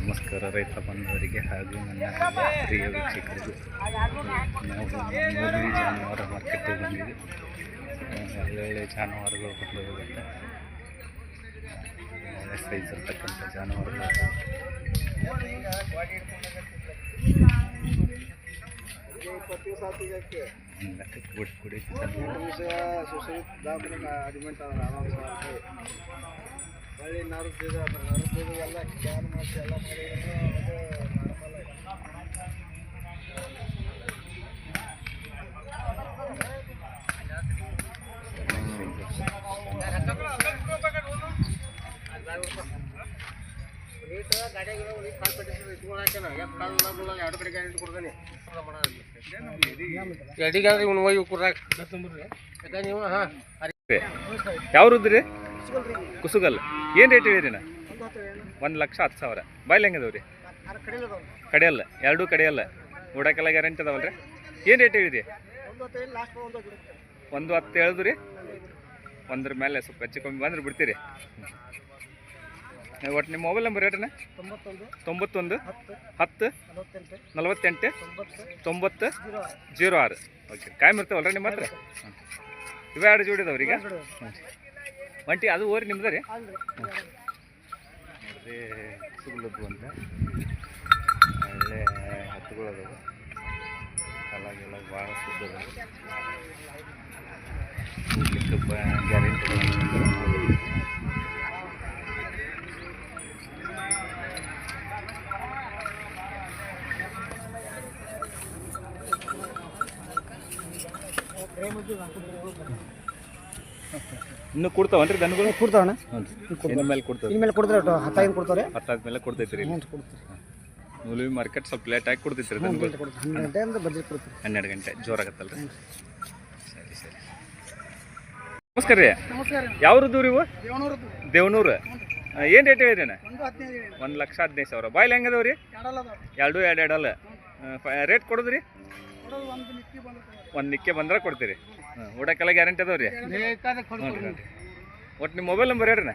ನಮಸ್ಕಾರ ರೈತ ಬಂಧುವರಿಗೆ ಹಾಗೂ ನನ್ನ ಪ್ರಿಯ ವೀಕ್ಷಕರಿಗೆ. ನಾವು ಮೂರನೇ ಜಾನುವಾರು ಮಾರ್ಕೆಟಿಗೆ ಬಂದಿದೆ ಒಳ್ಳೊಳ್ಳೆ ಜಾನುವಾರುಗಳು ಬಂದು ಹೋಗುತ್ತೆ. ಒಳ್ಳೆ ಸೈಜ್ ಇರ್ತಕ್ಕಂಥ ಜಾನುವಾರುಗಳು. ಬಿಟ್ಟು ಕುಡಿತಿದ್ದಾನೆ ಹೊಳ್ಳಿ ನರ್ದು ನರ್ದು ಎಲ್ಲ ಸ್ಕ್ಯಾನ್ ಮಾಡಿಸಿ ಎಲ್ಲ ಮಾಡಿ ರೇಟ್ ಗಾಡಿಯಾಗ ಕಾಲು ಕಟ್ಟಿಸಿ ಇಟ್ಕೊಳಕೇನ ಎಷ್ಟು ಕಾಲು ಎರಡು ಕಡೆ ಗಾಡಿ ಕೊಡ್ತಾನೆ. ಎಡಿಗಾದ್ರೆ ಇವ್ನು ಹೋಗಿ ನೀವು ಹಾಂ ಯಾವ್ರದ್ರಿ ಕುಸುಗಲ್ ಏನು ರೇಟ್ ಹೇಳಿರಿ ನಾ ಒಂದು ಲಕ್ಷ ಹತ್ತು ಸಾವಿರ. ಬಾಯ್ಲಿ ಹೆಂಗದವ್ ರೀ. ಕಡೆಯಲ್ಲ ಎರಡೂ ಕಡೆಯಲ್ಲ. ಉಡಕ್ಕೆಲ್ಲ ಗ್ಯಾರಂಟಿ ಅದಾವಲ್ಲ ರೀ ಏನು ರೇಟ್ ಹೇಳಿರಿ ಒಂದು ಹತ್ತು ಹೇಳಿದ್ರಿ ರೀ. ಒಂದ್ರ ಮೇಲೆ ಸ್ವಲ್ಪ ಹೆಚ್ಚು ಕಮ್ಮಿ ಬಂದ್ರೆ ಬಿಡ್ತೀರಿ. ಒಟ್ಟು ನಿಮ್ಮ ಮೊಬೈಲ್ ನಂಬರ್ ಹೇಳ್ರಿ ತೊಂಬತ್ತೊಂದು ಹತ್ತು ನಲ್ವತ್ತೆಂಟು ತೊಂಬತ್ತು ಜೀರೋ ಆರು. ಓಕೆ ಕಾಯಂ ಇರ್ತಾವಲ್ಲ ರೀ ನಿಮ್ಮ ಹತ್ರ? ಇವೆ ಎರಡು ಜೋಡಿ ಈಗ ಒಂಟಿ ಅದು ಓರಿ ನಿಮ್ದು ರೀ ನೋಡ್ರಿ ಸುಗುಲದ್ದು ಅಂತ ಒಳ್ಳೆ ಹತ್ತುಗಳು ಅದಾವೆ ಕಲಾಗೆಲ್ಲ ಭಾಳ ಶುದ್ಧ ಅದಾವೆ ಕೂಡ್ಲಿಕ್ಕೆ ಗ್ಯಾರಂಟಿ ಇನ್ನು ಕೊಡ್ತಾವನ್ರಿ ದನಗಳು? ಕೊಡ್ತಾವಣ್ಣ ಹ್ಞೂ ಇನ್ನು ಮೇಲೆ ಕೊಡ್ತಾವೆ ಇನ್ಮೇಲೆ ಕೊಡ್ತಾರೆ ಒಟ್ಟು ಕೊಡ್ತಾರೆ. ಹತ್ತಾದ್ಮೇಲೆ ಕೊಡ್ತೈತ್ರಿ ಇಲ್ಲಿ. ಹ್ಞೂ ಕೊಡ್ತಾರೆ. ನೂಲುವಿ ಮಾರ್ಕೆಟ್ ಸ್ವಲ್ಪ ಲೇಟ್ ಆಗಿ ಕೊಡ್ತೈತ್ರಿ ದನಗಳು. ಹನ್ನೆರಡು ಗಂಟೆ ಬಜೆಟ್ ಕೊಡ್ತಾರೆ. ಹನ್ನೆರಡು ಗಂಟೆ ಜೋರಾಗತ್ತಲ್ರಿ ಸರಿ ಸರಿ. ನಮಸ್ಕಾರ ರೀ. ನಮಸ್ಕಾರ ಯಾವ್ರದ್ದು ರೀ ಇವು? ದೇವನೂರು ಏನು ರೇಟ್ ಹೇಳಿದ್ರಿ ಒಂದು ಲಕ್ಷ ಹದಿನೈದು ಸಾವಿರ. ಬಾಯ್ಲಿ ಹೆಂಗದವ ರೀ? ಎರಡು ಎರಡು ಎರಡಲ್ಲ ರೇಟ್ ಕೊಡೋದ್ರಿ? ಕೊಡೋದು ಒಂದು ನಿಕ್ಕಿ ಬಂದು ಒಂದು ನಿಕ್ಕೆ ಬಂದ್ರೆ ಕೊಡ್ತೀರಿ. ಊಟಕ್ಕೆಲ್ಲ ಗ್ಯಾರಂಟಿ ಅದಾವ ರೀ ಬೇಕಾದ್ರೆ ಹ್ಞೂ ಒಟ್ಟು ನಿಮ್ಮ ಮೊಬೈಲ್ ನಂಬರ್ ಹೇಳ್ರಿ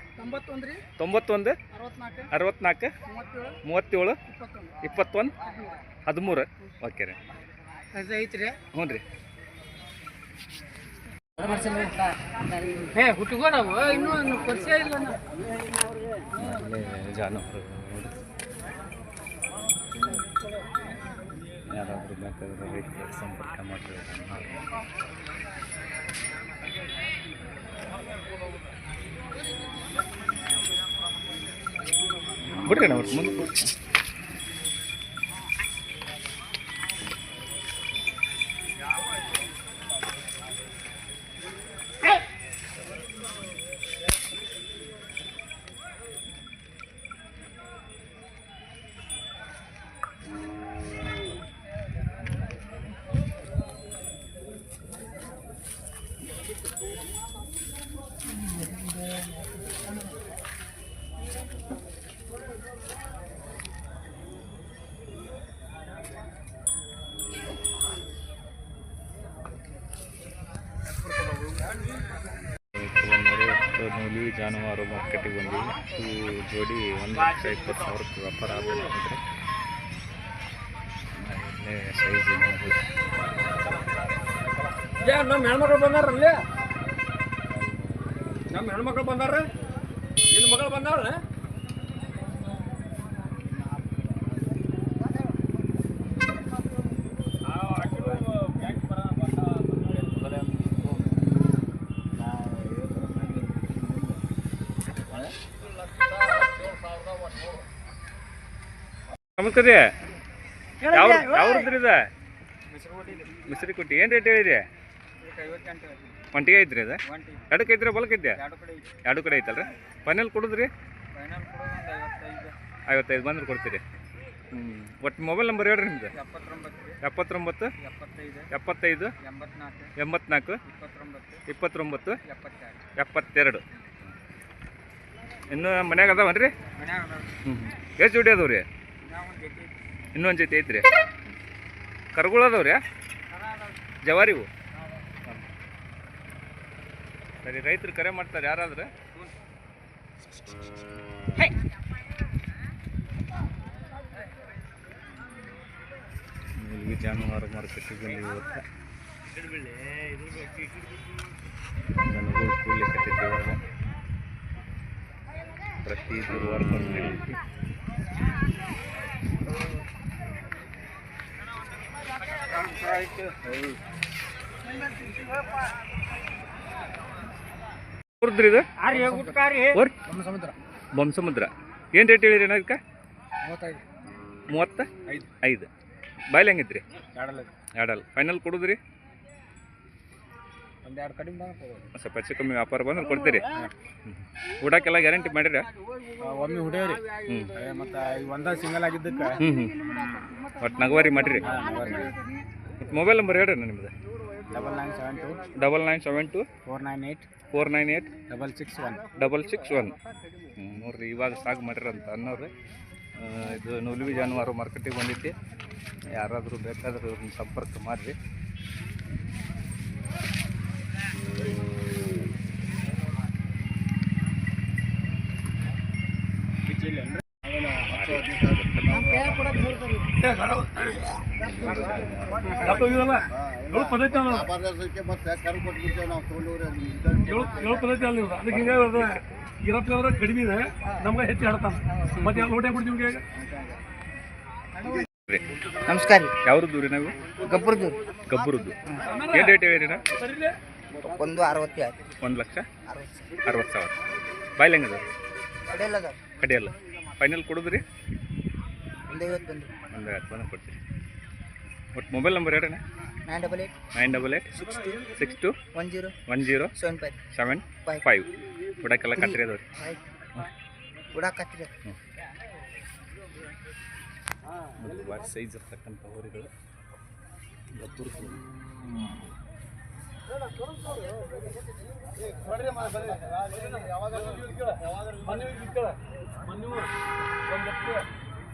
ತೊಂಬತ್ತೊಂದು ಅರವತ್ನಾಲ್ಕು. ಮೂವತ್ತೇಳು. ಇಪ್ಪತ್ತೊಂದು. ಹದಿಮೂರು. ಓಕೆ ರೀ. ಹ್ಞೂ ರೀ. ಜಾನುವಾರು ಯಾರಾದರೂ ಬೇಕಾದ್ರೆ ರೈತರು ಸಂಪರ್ಕ ಮಾಡಿದ್ರೆ ಬಿಡ್ರಿ ಮುಂದೆ. ನೂಲಿ ಜಾನುವಾರು ಮಾರ್ಕೆಟಿಗೆ ಬಂದೀವಿ. ಇವು ಜೋಡಿ ಒಂದು ಲಕ್ಷ ಇಪ್ಪತ್ತು ಸಾವಿರಕ್ಕೆ ವ್ಯಾಪಾರ ಒಳ್ಳೆ ಸೈಜ್ ನಮ್ಮ ಹೆಣ್ಮಕ್ಳು ಬಂದಾರಲ್ಲ ನಮ್ಮ ಹೆಣ್ಮಕ್ಳು ಬಂದಾರ? ನಿನ್ನ ಮಗಳು ಬಂದಾಳ? ನಮಸ್ಕಾರ ಯಾವ ಯಾವ್ರದ್ರಿ ಇದ? ಮಿಸ್ರಿ ಕೊಟ್ಟಿ ಏನು ರೇಟ್ ಹೇಳಿರಿ ಒಂಟಿಗೆ ಐತ್ರಿ ಅದು ಎಡಕ್ಕೆ ಐತ್ರಿ ಬಲಕ್ಕೆ ಐತೆ ಎರಡು ಕಡೆ ಐತಲ್ರಿ. ಫೈನಲ್ ಕೊಡುದ್ರಿ? ಐವತ್ತೈದು ಬಂದ್ರೆ ಕೊಡ್ತೀರಿ. ಹ್ಞೂ ಒಟ್ಟು ಮೊಬೈಲ್ ನಂಬರ್ ಹೇಳ್ರಿ ನಿಮ್ದು. ಎಪ್ಪತ್ತೊಂಬತ್ತು ಎಪ್ಪತ್ತೈದು ಎಂಬತ್ನಾಲ್ಕು ಇಪ್ಪತ್ತೊಂಬತ್ತು ಎಪ್ಪತ್ತೆರಡು. ಇನ್ನು ಮನ್ಯಾಗ ಅದಾವನ್ ರೀ ಹ್ಞೂ ಎಷ್ಟು ಜೋಡಿ ಅದಾವ್ರಿ? ರೀ ಇನ್ನೊಂದು ಜೊತೆ ಐತ್ರಿ. ಕರ್ಗಳು ಅದಾವ್ರಿ? ರೀ ಜವಾರಿವು? ಸರಿ ರೈತರು ಕರೆ ಮಾಡ್ತಾರೆ ಯಾರಾದ್ರೆ? ಇಲ್ಲಿಗೆ ಜಾನುವಾರು ಮಾರುಕಟ್ಟೆಗೆ ಇವತ್ತು. ಪ್ರತಿ ಗುರುವಾರ ಇದು? ಬೊಮ್ಮಸಮುದ್ರ ಏನು ರೇಟ್ ಹೇಳಿರಿ ಅದಕ್ಕೆ ಮೂವತ್ತೈದು. ಮೂವತ್ತ? ಐದು. ಐದು. ಬಾಯ್ಲಿ ಹೆಂಗಿದ್ರಿ? ಎರಡಲ್ಲ ಎರಡಲ್ಲ ಫೈನಲ್ ಕೊಡುದ್ರಿ? ಒಂದು ಎರಡು ಕಡಿಮೆ ಕೊಡೋದು ಸ್ವಲ್ಪ ಹೆಚ್ಚು ಕಮ್ಮಿ ವ್ಯಾಪಾರ ಬಂದ್ರೆ ಕೊಡ್ತೀರಿ. ಊಟಕ್ಕೆಲ್ಲ ಗ್ಯಾರಂಟಿ ಮಾಡಿರಿ? ಒಮ್ಮೆ ಹುಡಿಯವ್ರಿ ಹ್ಞೂ ಮತ್ತು ಒಂದ ಸಿಂಗಲ್ ಆಗಿದ್ದಕ್ಕೆ. ಹ್ಞೂ ಹ್ಞೂ ಒಟ್ಟು ನಗವಾರಿ ಮಾಡಿರಿ. ಮತ್ತು ಮೊಬೈಲ್ ನಂಬರ್ ಹೇಳ್ರಿ ನಿಮ್ದು. Double nine seven two double nine seven two four nine eight four nine eight double six one double six one ಹ್ಞೂ ನೋಡ್ರಿ ಇವಾಗ ಸಾಕು ಮಾಡಿರಿ ಅನ್ನೋರು. ಅನ್ನೋರಿ ಇದು ನುಲಿವಿ ಜಾನುವಾರು ಮಾರ್ಕೆಟಿಗೆ ಬಂದೈತಿ ಯಾರಾದರೂ ಬೇಕಾದ್ರೆ ಇವ್ರನ್ನ ಸಂಪರ್ಕ ಮಾಡಿರಿ. ಏಳು ಪದ್ಧತಿ ಅಲ್ಲ ಇವ್ರು ಅದಕ್ಕೆ ಹಿಂಗೆ ಇರೋದು ಇರಪ್ಪ ಅಂದ್ರೆ ಕಡಿಮೆ ಇದೆ ನಮ್ಗೆ ಹೆಚ್ಚು ಹೇಳ್ತಾನೆ ಮತ್ತೆ ಯಾವ ಊಟ ಕೊಡ್ತೀವಿ ಈಗ ನಮಸ್ಕಾರ ಯಾವ್ದು ರೀ ನಾವು? ಗಬ್ಬರದ್ದು ಗಬ್ಬರದ್ದು ಏನು ರೇಟ್ ಇವೆ ನಾ ಒಂದು ಅರವತ್ತೇಳು ಒಂದು ಲಕ್ಷ? ಅರವತ್ತು ಸಾವಿರ. ಬಾಯ್ಲಿ ಹೆಂಗದ ಕಡೆಯಲ್ಲ ಫೈನಲ್ ಕೊಡುದ್ರಿ? ಒಂದು ಐವತ್ತೊಂದು. ಒಂದು ಹತ್ತು ಬಂದು ಕೊಡ್ತೀರಿ ಒಟ್ಟು ಮೊಬೈಲ್ ನಂಬರ್ ಹೇಳ್ರಿ nine double eight nine double eight? Six two. Six two? One zero. One zero? Seven five. Seven five. Five. ಉಡಕ್ಕೆಲ್ಲ ಕತ್ರಿ ಅದು ರೀ ಉಡಾಕತ್ತೀರಿ ಭಾಳ ಸೈಜ್ ಇರ್ತಕ್ಕಂಥ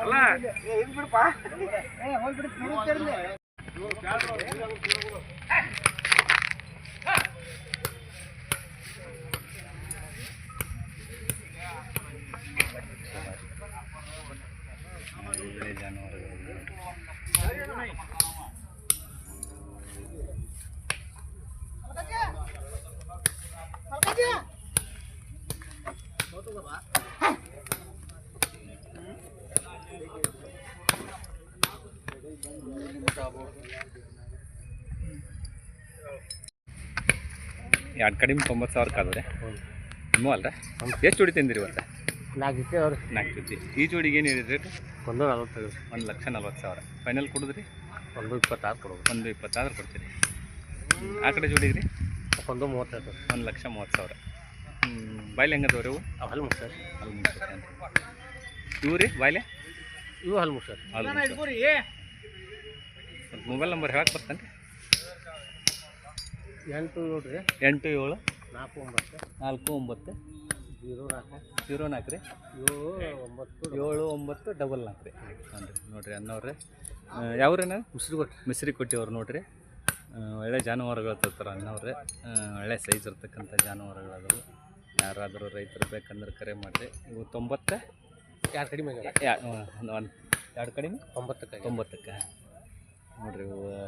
ಅಲ್ಲ ಒಳ್ಳೆ ಜಾನುವಾರುಗಳು ಎರಡು ಕಡಿಮೆ ತೊಂಬತ್ತು ಸಾವಿರ ಕಾದ್ರೆ ನಿಮ್ಮ ಅಲ್ರ? ಎಷ್ಟು ಜೋಡಿ ತಿಂದಿರಿ ಇವತ್ತು? ನಾಲ್ಕು ಜೊತೆ ಅವ್ರು. ನಾಲ್ಕು ಜೊತೆ. ಈ ಜೋಡಿಗೆ ಏನು ಹೇಳಿದ್ರಿ ರೇಟ್? ಒಂದು ನಲ್ವತ್ತೈದು ಒಂದು ಲಕ್ಷ ನಲ್ವತ್ತು ಸಾವಿರ. ಫೈನಲ್ ಕೊಡಿದ್ರಿ? ಒಂದು ಇಪ್ಪತ್ತಾರು ಕೊಡೋದು. ಒಂದು ಇಪ್ಪತ್ತಾರು ಕೊಡ್ತೀರಿ. ಆ ಕಡೆ ಜೋಡಿಗೆ ರೀ ಒಂದು ಮೂವತ್ತೈದು ಒಂದು ಲಕ್ಷ ಮೂವತ್ತು ಸಾವಿರ. ಹ್ಞೂ ಬಾಯ್ಲೆ ಹೆಂಗದವ್ರಿ ಇವು? ಹಲ್ ಮುಗ್ಸರ್ ಮುಗಿಸ್ತಂತ ಇವು ರೀ ಬಾಯ್ಲೆ? ಇವು ಹಲ್ ಮುಗ್ಸರ್ ಅಲ್ಲಿ ಮೊಬೈಲ್ ನಂಬರ್ ಹೇಳಕ್ಕೆ ಬರ್ತಾನೆ ಎಂಟು ನೋಡ್ರಿ ಎಂಟು ಏಳು. ನಾಲ್ಕು ಒಂಬತ್ತು. ನಾಲ್ಕು ಒಂಬತ್ತು. ಜೀರೋ ನಾಲ್ಕು. ಜೀರೋ ನಾಲ್ಕು ರೀ? ಏಳು ಒಂಬತ್ತು ಏಳು ಒಂಬತ್ತು ಡಬಲ್ ನಾಲ್ಕು ರೀ. ಹ್ಞೂ ರೀ ನೋಡಿರಿ ಅನ್ನೋರು ಯಾವ್ರೇನ ಮಿಸ್ರಿ ಕೊಟ್ಟು ಮಿಸ್ರಿ ಕೊಟ್ಟಿವ್ರು ನೋಡಿರಿ. ಒಳ್ಳೆ ಜಾನುವಾರುಗಳು ತರ್ತಾರೆ ಅನ್ನೋರು ಒಳ್ಳೆ ಸೈಜ್ ಇರ್ತಕ್ಕಂಥ ಜಾನುವಾರುಗಳಾದವು. ಯಾರಾದರೂ ರೈತರು ಬೇಕಂದ್ರೆ ಕರೆ ಮಾಡಿರಿ. ಇವು ತೊಂಬತ್ತು ಎರಡು ಕಡಿಮೆ ಒಂದು ಎರಡು ಕಡಿಮೆ? ತೊಂಬತ್ತಕ್ಕೆ ತೊಂಬತ್ತಕ್ಕೆ. ನೋಡ್ರಿ ಆ,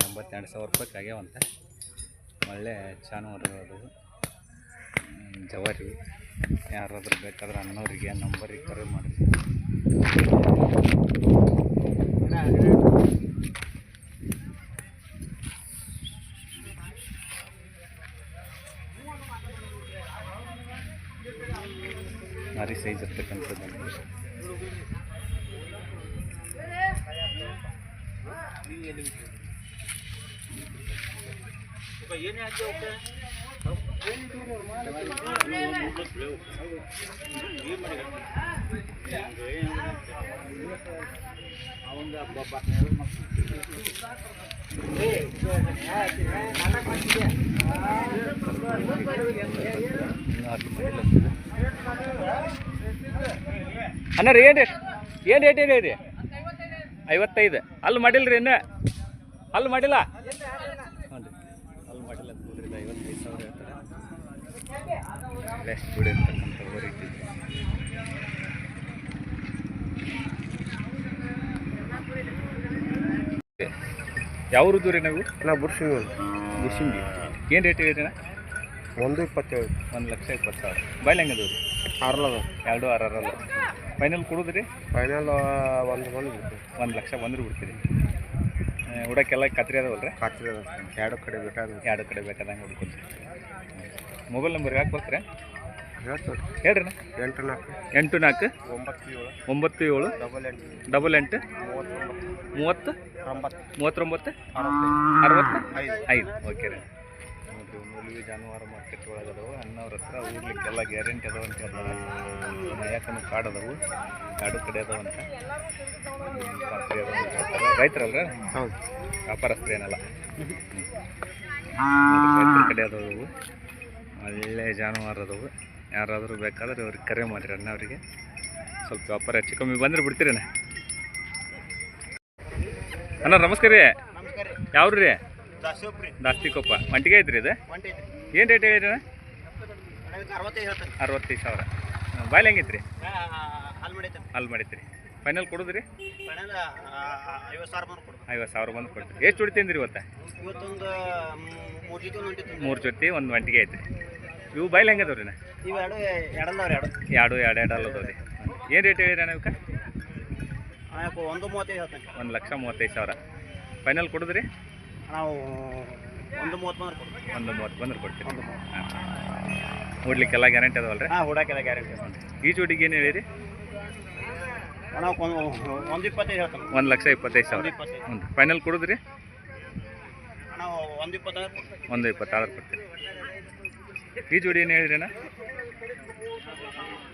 ಎಂಬತ್ತೆರಡು ಸಾವಿರ ರೂಪಾಯಿ ಆಗ್ಯಾವಂತೆ ಒಳ್ಳೆ ಜಾನುವಾರುಗಳು ಅದು. ಜವಾರಿ. ಯಾರಾದರೂ ಬೇಕಾದ್ರೆ ಅನ್ನೋರಿಗೆ ನಂಬರಿಗೆ ಕರೆ ಮಾಡಿರಿ ಭಾರಿ ಸೈಜ್ ಇರ್ತಕ್ಕಂಥದ್ದು ಅಣ್ಣ ರೀ ಏನು ಏನು ರೇಟ್ ರೀ ಐವತ್ತೈದು. ಅಲ್ಲಿ ರೀ ಇನ್ನು? ಅಲ್ಲಿ ಮಾಡಿಲ್ಲ ಹ್ಞೂ ರೀ ಅಲ್ಲಿ ಮಾಡಿಲ್ಲ ಅಂತ ನೋಡ್ರಿ ಇದು ಐವತ್ತೈದು ಸಾವಿರ ಅಂತಕ್ಕಂಥ ವೆರೈಟಿ ಯಾವ ಋತು ರೀ ನಾವು? ನಾವು ಬುರ್ಸಿ ಬುರ್ಸಿಂಗಿ. ಏನು ರೇಟ್ ಇದೆ ಒಂದು ಇಪ್ಪತ್ತೇಳು. ಒಂದು ಲಕ್ಷ ಇಪ್ಪತ್ತು ಸಾವಿರ ಬಾಯ್ಲ್ ಹೆಂಗದವು ರೀ ಆರ್ಲದ ಎರಡು ಆರು ಆರಲ್ಲ ಫೈನಲ್ ಕೊಡೋದ್ರಿ ಫೈನಲ್ ಒಂದು ಬಂದು ಒಂದು ಲಕ್ಷ ಬಂದ್ರೆ ಬಿಡ್ತೀರಿ. ಹುಡಕ್ಕೆಲ್ಲ ಕತ್ರಿ ಅದಾವಲ್ರಿ? ಅದ ಎರಡು ಕಡೆ ಬೇಕಾದ ಎರಡು ಕಡೆ ಬೇಕಾದಂಗೆ ಹುಡ್ಕೊತೀರಿ ಮೊಬೈಲ್ ನಂಬರ್ ಯಾಕೆ ಬರ್ತೀರಾ? ಹೇಳ್ರಿ ಎಂಟು ನಾಲ್ಕು. ಎಂಟು ನಾಲ್ಕು. ಒಂಬತ್ತು ಏಳು ಒಂಬತ್ತು ಏಳು ಡಬಲ್ ಎಂಟು. ಡಬಲ್ ಎಂಟು. ಮೂವತ್ತು. ಮೂವತ್ತೊಂಬತ್ತು. ಅರವತ್ತು? ಐದು. ಐದು. ಓಕೆ ರೀ. ನೋಡಿರಿ ಜಾನುವಾರು ಮಾರ್ಕೆಟ್ ಒಳಗೆ ಅದಾವು. ಅಣ್ಣವ್ರ ಹತ್ರ ಊರ್ಲಿಕ್ಕೆಲ್ಲ ಗ್ಯಾರಂಟಿ ಅದಾವ ಅಂತ ಹೇಳ್ತಾರೆ. ಯಾಕಂದ್ರೆ ಕಾಡು ಅದಾವು. ಕಾಡು ಕಡೆ ಅದಾವ ಅಂತ. ಖಾತ್ರಿ ಅದಾವ ಅಂತ ಹೇಳ್ತಾರೆ. ರೈತರಲ್ರ? ಹೌದು. ವ್ಯಾಪಾರಸ್ಥರು ಏನಲ್ಲ. ರೈತರ ಕಡೆ ಅದಾವು. ಇವು. ಒಳ್ಳೆ ಜಾನುವಾರು ಅದಾವು ಯಾರಾದರೂ ಬೇಕಾದ್ರೆ ಅವ್ರಿಗೆ ಕರೆ ಮಾಡಿರಿ ಅಣ್ಣ ಅವರಿಗೆ. ಸ್ವಲ್ಪ ವ್ಯಾಪಾರ ಹೆಚ್ಚು ಕಮ್ಮಿ ಬಂದರೆ ಬಿಡ್ತೀರಣ್ಣ ಅಣ್ಣ ನಮಸ್ಕಾರ ರೀ. ನಮಸ್ಕಾರ ರೀ. ಯಾವ್ರು ರೀ? ದಾಸ್ತಿಕೊಪ್ಪ ಮಂಟಿಗೆ ಐತ್ರಿ ಇದು? ಏನು ರೇಟ್ ಹೇಳಿರಿ ಅಣ್ಣ? ಅರವತ್ತೈದು ಸಾವಿರ. ಬಾಯ್ಲಿ ಹೆಂಗೈತ್ರಿ? ಹಾಲು ಮಾಡೈತೆ ಅಲ್ಲಿ ಮಾಡಿತ್ರಿ ಫೈನಲ್ ಕೊಡೋದ್ರಿ? ಫೈನಲ್ ಐವತ್ತು ಸಾವಿರ ಬಂದು ಕೊಡು ಐವತ್ತು ಸಾವಿರ ಬಂದು ಕೊಡ್ತೀರಿ. ಎಷ್ಟು ಹೊಡಿತೀನಿ ಇವತ್ತು? ಇವತ್ತೊಂದು ಮೂರು ಜೊತೆ ಒಂದು ಮಂಟಿಗೆ ಐತೆ ಇವು ಬಾಯ್ಲ್ ಹೆಂಗದವ್ರಿ ಇವು ಎರಡು ಎರಡು. ಎರಡು ಎರಡು ಏನ್ ರೇಟ್ ಹೇಳಿರಿ ಇವಕ್ಕೆ? ಆಯ್ತು ಒಂದು ಮೂವತ್ತೈದು ಒಂದು ಲಕ್ಷ ಮೂವತ್ತೈದು ಸಾವಿರ. ಫೈನಲ್ ಕೊಡೋದ್ರಿ? ನಾವು ಒಂದು ಮೂವತ್ತು ಬಂದ್ರೆ ಕೊಡ್ತೀವಿ. ಒಂದು ಮೂವತ್ತು ಬಂದ್ರೆ ಕೊಡ್ತೀವಿ ಹಾಂ ನೋಡ್ಲಿಕ್ಕೆಲ್ಲ ಗ್ಯಾರಂಟಿ ಅದಾವಲ್ರಿ? ಹಾಂ ಹುಡಾಕೆಲ್ಲ ಗ್ಯಾರಂಟಿ ಈ ಜೋಡಿಗೆ ಏನು ಹೇಳಿರಿ? ನಾವು ಒಂದು ಇಪ್ಪತ್ತೈದು ಹೇಳ್ತಾನೆ. ಒಂದು ಲಕ್ಷ ಇಪ್ಪತ್ತೈದು ಸಾವಿರ. ಹ್ಞೂ ರೀ. ಫೈನಲ್ ಕೊಡುದ್ರಿ? ನಾವು ಒಂದು ಇಪ್ಪತ್ತೈದು ಕೊಡ್ತೀವಿ ಒಂದು ಇಪ್ಪತ್ತಾರು ಕೊಡ್ತೀರಿ ಈ ಜೋಡಿ ಏನು ಹೇಳಿದ್ರಿ ಅಣ್ಣ?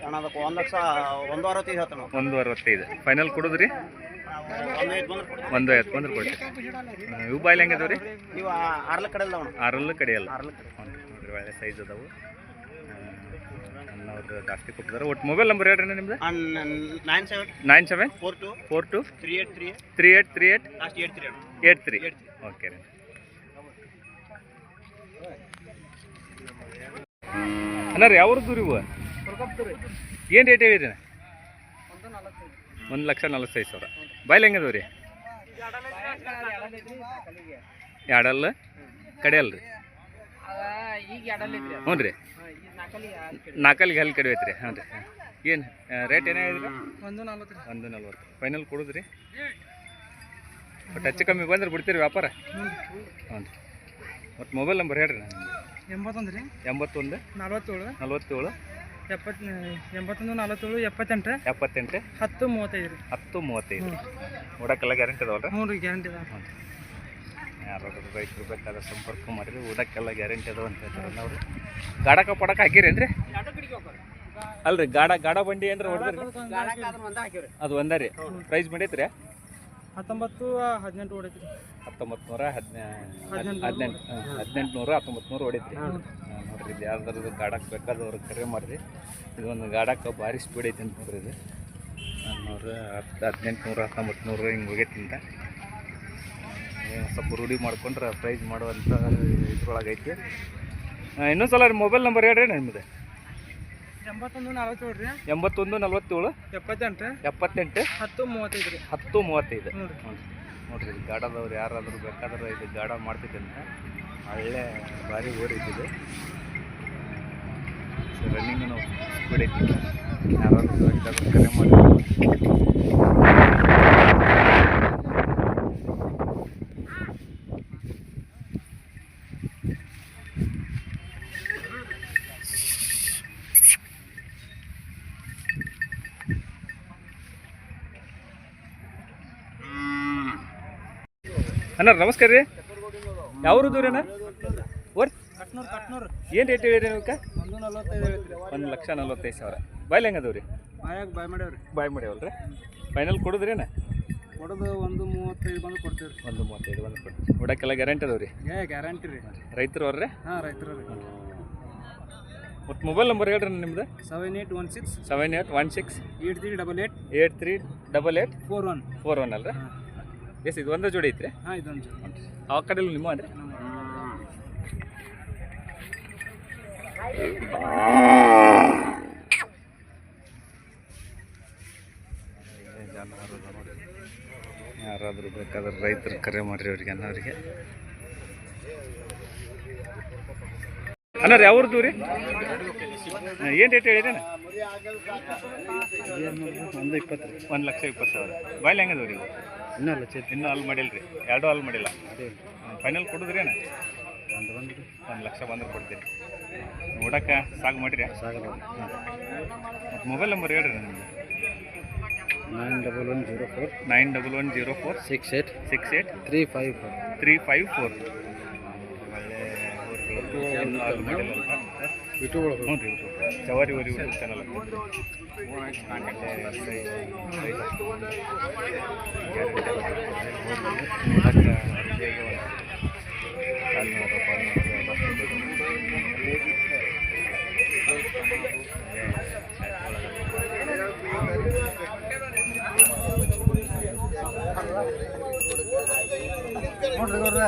ಅಣ್ಣ ಅದಕ್ಕೆ ಒಂದು ಲಕ್ಷ ಒಂದು ಅರವತ್ತೈದು ಹೇಳ್ತಾನೆ. ಒಂದು ಅರವತ್ತೈದು. ಫೈನಲ್ ಕೊಡುದ್ರಿ? ಒಂದು ಐವತ್ತು ಬಂದ್ರೆ ಕೊಡ್ತೀರಿ ಹ್ಮ್, ಇವು ಬಾಯ್ಲಿ ಹೆಂಗೆ ಅದಾವೆ ರೀ? ಇವು ಆರ್ಲ ಕಡೆ ಅಲ್ಲ ಆರಲ್ಲೂ ಆರ್ಲ ಕಡೆ. ಹ್ಞೂ ನೋಡ್ರಿ ಒಳ್ಳೆ ಸೈಜ್ ಅದಾವು. ಅವ್ರದ್ದು ಜಾಸ್ತಿ ಕೊಟ್ಟಿದ್ದಾರೆ. ಒಟ್ಟು ಮೊಬೈಲ್ ನಂಬರ್ ಹೇಳ್ರಿ ನಿಮ್ದು? Nine seven nine seven four two four two three eight three three eight three eight last eight three ಅಣ್ಣ eight three eight three okay ರೀ ಅಣ್ಣ ರೀ ಯಾವ್ರದ್ದು ರೀ ಇವು? ಏನು ರೇಟ್ ಹೇಳಿರಿ ಒಂದು ಲಕ್ಷ ನಲ್ವತ್ತೈದು ಸಾವಿರ. ಬಾಯ್ಲ್ ಹೆಂಗದವ ರೀ? ಎರಡಲ್ಲ ಕಡೆಯಲ್ಲ ರೀ ಈಗ ಎರಡಲ್ಲೈತ್ರಿ ಹ್ಞೂ ರೀ ನಾಲ್ಕಲ್ಲಿಗೆ ಹಲ್ಲಿ ಕಡಿಮೆ. ರೀ ಹಾಂ ರೀ. ಏನು ರೇಟ್ ಏನೇ ಹೇಳಿದ್ರಿ? ಒಂದು ನಲ್ವತ್ತು ರೀ. ಒಂದು ನಲ್ವತ್ತು. ಫೈನಲ್ ಕೊಡುದ್ರಿ? ಬಟ್ ಹೆಚ್ಚು ಕಮ್ಮಿ ಬಂದ್ರೆ ಬಿಡ್ತೀರಿ ವ್ಯಾಪಾರ? ಹ್ಞೂ ರೀ. ಮತ್ತು ಮೊಬೈಲ್ ನಂಬರ್ ಹೇಳ್ರಿ ನಾನು ಎಂಬತ್ತೊಂದು ರೀ. ಎಂಬತ್ತೊಂದು ನಲ್ವತ್ತೇಳು. ನಲ್ವತ್ತೇಳು ಎಪ್ಪತ್ತು ಎಂಬತ್ತೊಂದು ನಲ್ವತ್ತೇಳು ಎಪ್ಪತ್ತೆಂಟು. ಎಪ್ಪತ್ತೆಂಟು ಹತ್ತು ಮೂವತ್ತೈದು ರೀ. ಹತ್ತು ಮೂವತ್ತೈದು ನೋಡೋಕ್ಕೆಲ್ಲ ಗ್ಯಾರಂಟಿ ಅದಾವಲ್ಲ? ಹ್ಞೂ ರೀ ಗ್ಯಾರಂಟಿ ಅದ ಯಾರಾದ್ರೂ ರೈತರು ಬೇಕಾದ್ರೆ ಸಂಪರ್ಕ ಮಾಡಿದ್ರೆ ಊಟಕ್ಕೆಲ್ಲ ಗ್ಯಾರಂಟಿ ಅದಾವ ಅಂತ ಹೇಳ್ತಾರಲ್ಲ ಅವರು. ಗಾಡಕ ಪಡಕ ಹಾಕಿರೇನ್ರಿ ಅಲ್ರಿ ಗಾಡ ಗಾಡ ಬಂಡಿ ಏನ್ರ ಹೊಡೆದ್ರಿ? ಅದು ಒಂದೇ ರೀ. ಪ್ರೈಸ್ ಮಾಡೈತ್ರಿ ಹತ್ತೊಂಬತ್ತು ಹದಿನೆಂಟು ಹೊಡೈತ್ರಿ. ಹತ್ತೊಂಬತ್ತು ನೂರ ಹದಿನ ಹದಿನೆಂಟು. ಹದಿನೆಂಟು ಹದಿನೆಂಟು ನೂರ ಹತ್ತೊಂಬತ್ತು ನೂರು ಹೊಡೈತ್ರಿ ನೋಡ್ರಿ ಇದು ಯಾರ್ದಾರು ಗಾಡಕ್ಕೆ ಬೇಕಾದವ್ರು ಕರೆ ಮಾಡಿರಿ. ಇದೊಂದು ಗಾಡಕ್ಕೆ ಭಾರಿ ಸ್ಪೀಡ್ ಐತಿ ಅಂತ ನೋಡ್ರಿ ಇದು. ನೂರ ಹತ್ತು ಹದಿನೆಂಟು ನೂರ ಹತ್ತೊಂಬತ್ತು ನೂರು ಹಿಂಗೆ ಹೋಗೈತಿಂತ ಸ್ವಲ್ಪ ರೂಢಿ ಮಾಡ್ಕೊಂಡ್ರೆ ಪ್ರೈಸ್ ಮಾಡುವಂಥ ಇದ್ರೊಳಗೈತಿ. ಇನ್ನೊಂದು ಸಲ ಮೊಬೈಲ್ ನಂಬರ್ ಹೇಳ್ರಿ ನಿಮ್ಮದು ಎಂಬತ್ತೊಂದು ನಲ್ವತ್ತೇಳು ರೀ. ಎಂಬತ್ತೊಂದು ನಲ್ವತ್ತೇಳು. ಎಪ್ಪತ್ತೆಂಟು ಎಪ್ಪತ್ತೆಂಟು. ಹತ್ತು ಮೂವತ್ತೈದು ರೀ. ಹತ್ತು ಮೂವತ್ತೈದು. ನೋಡಿರಿ ಗಾಡದವ್ರು ಯಾರಾದರೂ ಬೇಕಾದ್ರೆ ಇದು ಗಾಡ ಮಾಡ್ತಿದ್ದೆ ಅಂತ ಒಳ್ಳೆ ಭಾರಿ ಓಡಿದ್ದಿದೆ ರನ್ನಿಂಗ್ ಸ್ಪೀಡ್ ಐತಿ. ಯಾರಾದರೂ ಬೇಕಾದ್ರೆ ಕರೆ ಮಾಡಿ. ಅಣ್ಣ, ನಮಸ್ಕಾರ ರೀ. ಯಾವ ರೀ ಅಣ್ಣ? ಓರ್ ಏನು ರೇಟ್ ಒಂದು ಒಂದು ಲಕ್ಷ ನಲ್ವತ್ತೈದು ಸಾವಿರ. ಬಾಯ್ಲಿ ಹೆಂಗೆ ಅದಾವ ರೀ ಬಾಯ್ ಮಾಡ್ಯಾವ್ರಿ ಬಾಯ್ ಫೈನಲ್ ಕೊಡುದ್ರಿ ಕೊಡೋದು ಒಂದು ಮೂವತ್ತೈದು ಬಂದು ಕೊಡ್ತೀವಿ. ಒಂದು ಮೂವತ್ತೈದು ಉಡಕ್ಕೆಲ್ಲ ಗ್ಯಾರಂಟಿ ಅದಾವ ರೀ ಗ್ಯಾರಂಟಿ ರೀ ರೈತರು ಅವ್ರಿ ಹಾಂ ರೈತರು ರೀ ಮತ್ತು ಮೊಬೈಲ್ ನಂಬರ್ ಹೇಳ್ರಿ ನಿಮ್ದು? Seven eight one six seven eight one six eight three double eight eight three double eight four one four one ಅಲ್ರಿ ಎಸ್ ಇದು ಒಂದೇ ಜೋಡಿ ಐತ್ರಿ? ಹಾಂ ಇದೊಂದು ಆ ಕಡೆ ನಿಮ್ಮ ಅನ್ರಿ ಯಾರಾದರೂ ಬೇಕಾದ್ರೆ ರೈತರು ಕರೆ ಮಾಡ್ರಿ ಅವ್ರಿಗೆ ಅನ್ನೋರಿಗೆ ಅಣ್ಣ ಅವ್ರದ್ದು ರೀ? ಏನು ರೇಟ್ ಹೇಳಿದೇನ ಒಂದು ಇಪ್ಪತ್ತು ಒಂದು ಲಕ್ಷ ಇಪ್ಪತ್ತು ಸಾವಿರ ಬಾಯ್ಲಿ ಹೆಂಗದವ ರೀ ಇನ್ನೂ ಚೇತ್ ಇನ್ನೂ ಅಲ್ಲಿ ಮಾಡಿಲ್ಲ ರೀ ಎರಡೂ ಅಲ್ಲಿ ಮಾಡಿಲ್ಲ ಫೈನಲ್ ಕೊಡುದ್ರೇನ ಒಂದು ಬಂದು ಒಂದು ಲಕ್ಷ ಬಂದ್ರೆ ಕೊಡ್ತೀನಿ ನೋಡಕ್ಕೆ ಸಾಕು ಮಾಡಿರಿ ಸಾಗಲ್ಲ ಮತ್ತು ಮೊಬೈಲ್ ನಂಬರ್ ಹೇಳ್ರಿ ನಿಮಗೆ nine double one zero four nine double one zero four six eight six eight three five four three five four YouTube ಹ್ಞೂ ರೀ ಜವಾರಿ ಊರಿ ಯೂಟ್ಯೂಬ್ ಚಾನಲ್ ನೋಡ್ರಿ